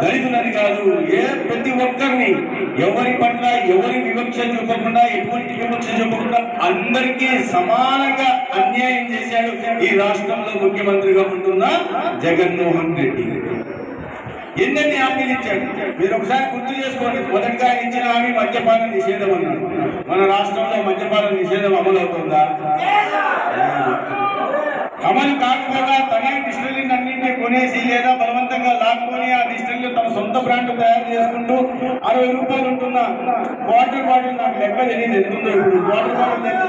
దళితులని కాదు ఏ ప్రతి ఒక్కరిని ఎవరి పట్ల ఎవరి వివక్ష చూపకుండా ఎటువంటి వివక్ష చూపకుండా అందరికీ సమానంగా అన్యాయం చేశాడు ఈ రాష్ట్రంలో ముఖ్యమంత్రిగా ఉంటున్న జగన్మోహన్ రెడ్డి. ఎన్నెన్ని హామీలు ఇచ్చాడు? మీరు ఒకసారి గుర్తు చేసుకోండి. మొదటిగా ఆయన ఇచ్చిన హామీ మద్యపాన నిషేధం అన్నాడు మన రాష్ట్రంలో మద్యపాన నిషేధం అమలు అవుతుందా అమలు కాకపోగా తనే డిస్టిలరీని అన్నింటినీ కొనేసి లేదా బలవంతంగా లాక్కొని ఆ డిస్టిలరీ తమ సొంత బ్రాండ్ తయారు చేసుకుంటూ అరవై రూపాయలు ఉంటున్న వాటర్ బాటిల్ నాకు లెక్క తెలియదు. ఎంతుందో ఇప్పుడు వాటర్ బాటిల్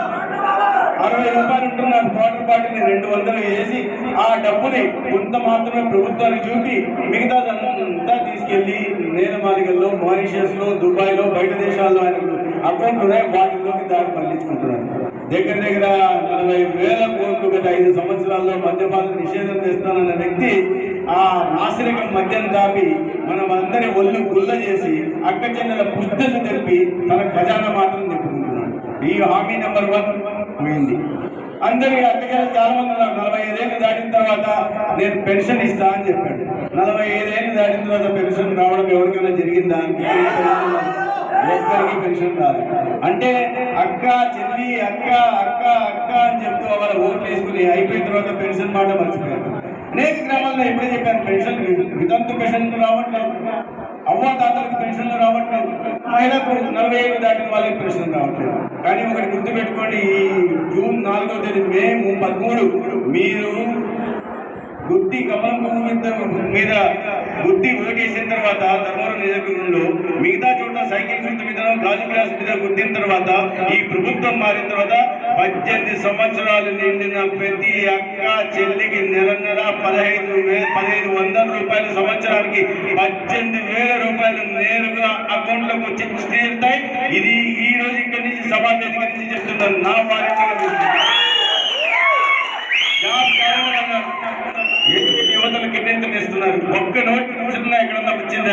అరవై రూపాయలు ఉంటున్న వాటర్ బాటిల్ని రెండు వందలు వేసి ఆ డబ్బుని కొంత మాత్రమే ప్రభుత్వానికి చూపి మిగతా అంతా తీసుకెళ్ళి నేల మాలికల్లో మారిషియస్లో దుబాయ్లో బయట దేశాల్లో ఆయనకు అకౌంట్ ఉన్నాయి వాటిలోకి దాన్ని మళ్ళించుకుంటున్నారు దగ్గర దగ్గర నలభై వేల కోట్లు గత ఐదు సంవత్సరాల్లో మద్యపాన నిషేధం చేస్తానన్న వ్యక్తి ఆ నాసిరకం మద్యం దాపి మనం అందరి ఒళ్ళు గుల్ల చేసి అక్క చెల్లెల పుస్తలు తెలిపి తన ఖజానా మాత్రం నింపుకుంటున్నాడు ఈ హామీ నెంబర్ వన్ పోయింది. అందరి అక్కచెల్లెలు చాలా మంది నలభై ఐదేళ్ళు దాటిన తర్వాత నేను పెన్షన్ ఇస్తా అని చెప్పాడు. నలభై ఐదేళ్ళు దాటిన తర్వాత పెన్షన్ రావడం ఎవరికైనా జరిగిందా? ఒక్కరికి పెన్షన్ రాదు. అంటే అక్క చెల్లి అక్క అక్క అక్క అని చెప్తూ వాళ్ళ ఓట్లు వేసుకుని అయిపోయిన తర్వాత పెన్షన్ మాట మర్చిపోయారు. అనేక గ్రామాల్లో ఎప్పుడే చెప్పాను పెన్షన్ వితంతు పెన్షన్ రావట్లేదు. అవ్వ తాతలకు పెన్షన్లు రావట్లేదు. మహిళకు నలభై ఏళ్ళు దాటిన వాళ్ళకి పెన్షన్ రావట్లేదు. కానీ ఒకటి గుర్తుపెట్టుకోండి ఈ జూన్ నాలుగో తేదీ మే పదమూడు మీరు గుత్తి కమలం మీద మీద గుత్తి ఓటేసిన తర్వాత ధర్మవరం నియోజకవర్గంలో మిగతా చోట్ల సైకిల్ గుర్తు మీద గాజు గ్లాస్ మీద గుర్తిన తర్వాత ఈ ప్రభుత్వం మారిన తర్వాత పద్దెనిమిది సంవత్సరాలు నిండిన ప్రతి అక్క చెల్లికి నెల నెల పదహైదు పదహైదు వందల రూపాయలు సంవత్సరానికి పద్దెనిమిది వేల రూపాయలు నేరుగా అకౌంట్లోకి వచ్చి తీరుతాయి. ఇది ఈ రోజు ఇక్కడి నుంచి సభా నుంచి చెప్తున్నాను నా వారి జాబ్ క్యాలెండర్ ఎన్ని ఇస్తున్నారు ఒక్క నోటి ఎక్కడన్నా వచ్చింది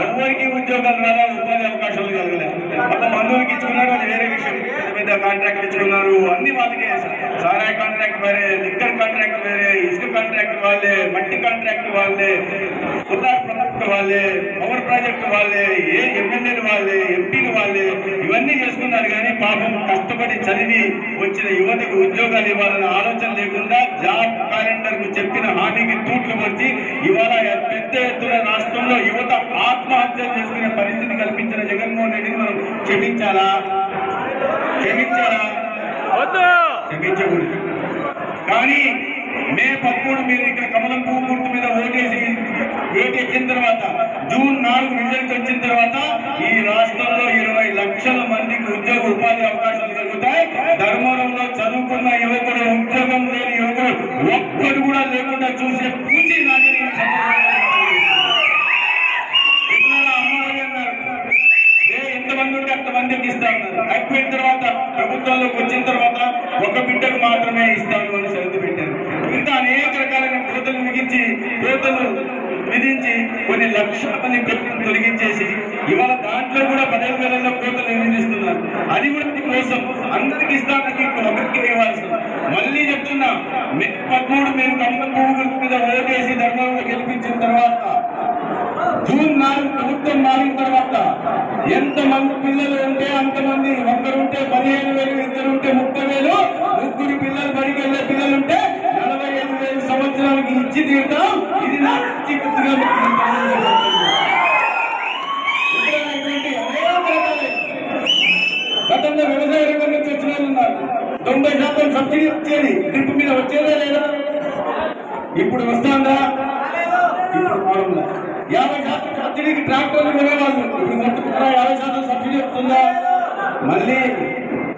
ఎవరికి ఉద్యోగాలు రాలా ఉపాధి అవకాశాలు కలగలే మొత్తం బంధువులకి ఇచ్చుకున్నారు అది వేరే విషయం. పెద్ద పెద్ద కాంట్రాక్ట్ ఇచ్చుకున్నారు అన్ని వాళ్ళకే సారాయి కాంట్రాక్ట్ వేరే లిక్కర్ కాంట్రాక్ట్ వేరే ఇసుక కాంట్రాక్ట్ వాళ్ళే మట్టి కాంట్రాక్ట్ వాళ్ళే ఉదార్ ప్రాజెక్ట్ వాళ్ళే పవర్ ప్రాజెక్ట్ వాళ్ళే ఏ ఎమ్మెల్యేలు వాళ్ళే ఎంపీలు వాళ్ళే ఇవన్నీ చేసుకున్నారు కానీ పాపం కష్టపడి చదివి వచ్చిన యువతకు ఉద్యోగాలు ఇవ్వాలన్న ఆలోచన లేకుండా జాబ్ క్యాలెండర్కు చెప్పిన హామీకి తూట్లు వచ్చి ఇవాళ పెద్ద ఎత్తున రాష్ట్రంలో యువత ఆత్మహత్యలు చేసుకునే పరిస్థితి కల్పించిన జగన్మోహన్ రెడ్డిని మనం క్షమించాలా? క్షమించాలా? క్షమించకూడదు. కానీ మే పదమూడు మీరు ఇక్కడ కమలం పువ్వు గుర్తు మీద ఓటేసి ఓటేసిన తర్వాత జూన్ నాలుగు రిజల్ట్ వచ్చిన తర్వాత ఈ రాష్ట్రంలో ఇరవై లక్షల మందికి ఉద్యోగ ఉపాధి అవకాశాలు కలుగుతాయి ధర్మవరంలో చదువుకున్న యువకుడు ఉద్యోగం లేని యువకుడు ఒక్కడు కూడా లేకుండా చూసే పూచి నాని ఏ ఎంతమంది ఉంటే అంతమందికి ఇస్తా ఉన్నారు అయిపోయిన తర్వాత ప్రభుత్వంలోకి వచ్చిన తర్వాత ఒక బిడ్డకు మాత్రమే ఇస్తాను అని షరతు పెట్టారు ఇంకా అనేక రకాలైన కోతలు మిగించి కోతలు విధించి కొన్ని లక్షల తొలగించేసి ఇవాళ దాంట్లో కూడా పదహైదు వేలలో కోతలు విధిస్తున్నారు అది కూడా కోసం అందరికి ఇస్తానని ఒకరికి ఇవ్వాల్సి మళ్ళీ చెప్తున్నా మే పదమూడు మేము కమలం పువ్వు మీద ఓటేసి ధర్మంలో గెలిపించిన తర్వాత జూన్ నాలుగు ప్రభుత్వం మారిన తర్వాత ఎంత మంది పిల్లలు ఉంటే అంతమంది ఒక్కరుంటే పదిహేను వేలు ఇద్దరు ఉంటే ముప్పై వేలు ముగ్గురు పిల్లలు బడికి వెళ్ళే పిల్లలుంటే నలభై ఐదు వేలు సంవత్సరానికి ఇచ్చి తీరుతాం. ఇది నా పిచ్చి గుర్తుగా మీకు చెప్తున్నాను. ఇక్కడ ఉన్నటువంటి అనేక రకాలైన గతంలో వ్యవసాయ రంగం నుంచి వచ్చిన వాళ్ళు ఉన్నారు తొంభై సబ్సిడీ వచ్చేది ట్రిప్ మీద వచ్చేదా లేదా? ఇప్పుడు వస్తుందా? ఇప్పుడు యాభై శాతం సబ్సిడీకి ట్రాక్టర్లు కొనేవాళ్ళు. ఇప్పుడు మొత్తం యాభై శాతం సబ్సిడీ వస్తుందా? మళ్ళీ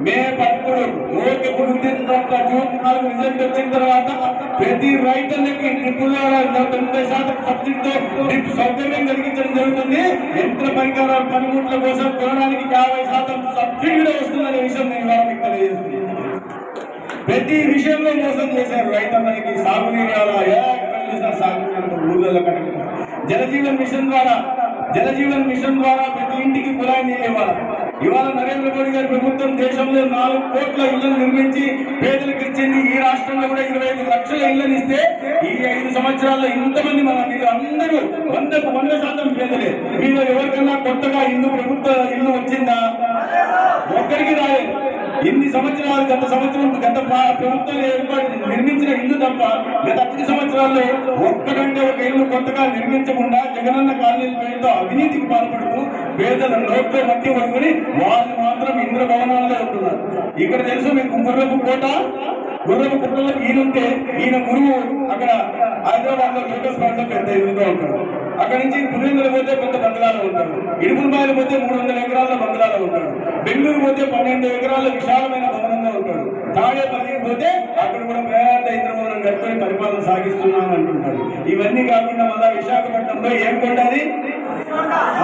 మే పదమూడు ఓటు గుర్తిన తర్వాత జూన్ నాలుగు రిజల్ట్ వచ్చిన తర్వాత ప్రతి రైతులకి డ్రిప్ ద్వారా తొంభై శాతం సబ్సిడీతో ట్రిప్ సౌకర్యం కలిగించడం జరుగుతుంది. యంత్ర పరికరాల పనిముట్ల కోసం కొనడానికి యాభై శాతం సబ్సిడీ కూడా వస్తుందనే విషయం నేను ఇవాళ మీకు ప్రతి విషయంలో మోసం చేశారు. రైతన్నలకి సాగునీరు అలా చూసినా సాగునీరు ఊళ్ళలో కట్టడం. జలజీవన్ మిషన్ ద్వారా జలజీవన్ మిషన్ ద్వారా ప్రతి ఇంటికి కులాయి నీళ్ళు ఇవ్వాలి. ఇవాళ నరేంద్ర మోడీ గారి ప్రభుత్వం దేశంలో నాలుగు కోట్ల ఇళ్ళను నిర్మించి పేదలకు ఇచ్చింది ఈ రాష్ట్రంలో కూడా ఇరవై ఐదు లక్షల ఇళ్ళను ఇస్తే ఈ ఐదు సంవత్సరాల్లో ఇంతమంది మన మీరు అందరూ వందకు వంద శాతం పేదలే. మీరు ఎవరికన్నా కొత్తగా ఇల్లు ప్రభుత్వ ఇల్లు వచ్చిందా? ఎన్ని సంవత్సరాలు గత సంవత్సరం గత ప్ర- ప్రభుత్వాలు ఏర్పాటు నిర్మించిన ఇల్లు తప్ప గత ఐదు సంవత్సరాల్లో ఒక్కడంటే ఒక ఇల్లు కొత్తగా నిర్మించకుండా జగనన్న కాలనీ పేరుతో అవినీతికి పాల్పడుతూ పేదలను నోట్లో మట్టి పట్టుకుని వాళ్ళు మాత్రం ఇంద్ర భవనాల్లో ఉంటున్నారు. ఇక్కడ తెలుసు మీకు గుర్రపు కోట? గుర్రపు కోటలో ఈయనుంటే ఈయన గురువు అక్కడ హైదరాబాద్లో లోటస్ పాయింట్ పెద్ద ఎదుగుతూ ఉంటాడు అక్కడి నుంచి పులివెందులు పోతే కొంత బంగ్లాలో ఉంటాడు ఇడుపులపాయలు పోతే మూడు వందల ఎకరాల బంగ్లాలో ఉంటాడు బెంగళూరు పోతే పన్నెండు ఎకరాల విశాలమైన భవనంలో ఉంటాడు తాడేపల్లికి పోతే అక్కడ కూడా పేద ఇంద్రభవనం కట్టుకొని పరిపాలన సాగిస్తున్నాం అంటుంటాడు ఇవన్నీ కాకుండా మళ్ళా విశాఖపట్నంలో ఏం కొండది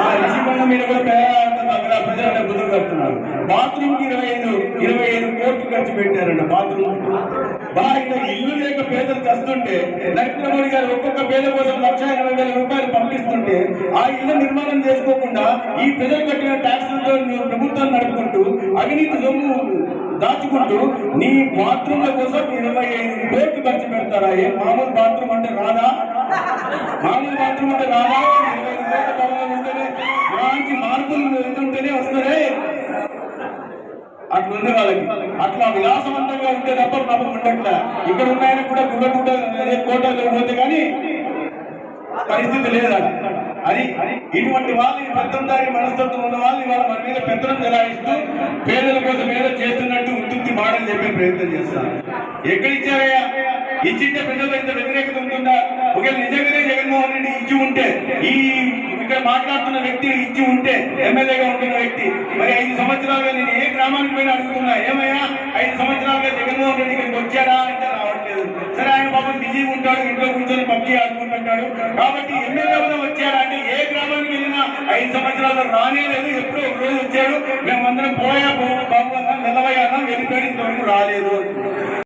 ఆ రిషికొండ మీద కూడా పేద బంగ్లా ప్రజలంటే బుద్ధులు కడుతున్నారు. బాత్రూమ్కి ఇరవై ఐదు ఇరవై ఐదు కోట్లు ఖర్చు పెట్టారంట బాత్రూమ్. బాగా ఇల్లు లేక పేదలు తెస్తుంటే నరేంద్ర మోడీ గారు ఒక్కొక్క పేద కోసం లక్ష ఎనభై వేల రూపాయలు పంపిస్తుంటే ఆ ఇల్లు నిర్మాణం చేసుకోకుండా ఈ ప్రజలు కట్టిన ట్యాక్సులతో ప్రభుత్వం నడుపుకుంటూ అవినీతి సొమ్ము దాచుకుంటూ నీ బాత్రూమ్ల కోసం ఇరవై ఐదు కోట్లు ఖర్చు పెడతారా? ఏ మామూలు బాత్రూమ్ అంటే రాదా? మామూలు బాత్రూమ్ అంటే రాదా? ఇరవై ఐదు కోట్ల ఉంటేనే మంచి మార్పులు వెళ్తుంటేనే వస్తారే? అట్లా ఉంది వాళ్ళకి. అట్లా విలాసవంతంగా ఉంటే తప్ప నమ్మకం ఉండట్ల. ఇక్కడ ఉన్నాయని కూడా గుడ్డ గుడ్డ అదే కోటలు పోతే కానీ పరిస్థితి లేదా అది. ఇటువంటి వాళ్ళు ఈ మనస్తత్వం ఉన్న వాళ్ళు వాళ్ళ మన మీద పెత్తనం చెలాయిస్తూ పేదల కోసం ఏదో చేస్తున్నట్టు ఉత్తుత్తి మాటలు చెప్పే ప్రయత్నం చేస్తారు. ఎక్కడ ఇచ్చారయ్యా ఇచ్చింటే ప్రజల్లో ఇంత వ్యతిరేకత ఉంటుందా? ఒకవేళ నిజంగానే జగన్మోహన్ రెడ్డి ఇచ్చి ఉంటే ఈ ఇక్కడ మాట్లాడుతున్న వ్యక్తి ఇచ్చి ఉంటే ఎమ్మెల్యేగా ఉంటున్న సంవత్సరాలుగా నేను ఏ గ్రామానికి పోయినా అడుగుతున్నా ఏమయ్యా ఐదు సంవత్సరాలుగా జగన్మోహన్ రెడ్డి ఇక్కడికి వచ్చాడా? అంటే రావట్లేదు. సరే ఆయన పాపం బిజీ ఉంటాడు ఇంట్లో కూర్చొని పబ్జీ ఆడుకుంటుంటాడు. కాబట్టి ఎమ్మెల్యేగా వచ్చాడా అంటే ఏ గ్రామానికి వెళ్ళినా ఐదు సంవత్సరాలు రానే లేదు. ఎప్పుడో ఒక రోజు వచ్చాడు. మేమందరం పోయా బాబు అన్నాం నిలవయ్యా అన్నాం వెళ్ళిపోయాడు ఇంతవరకు రాలేదు.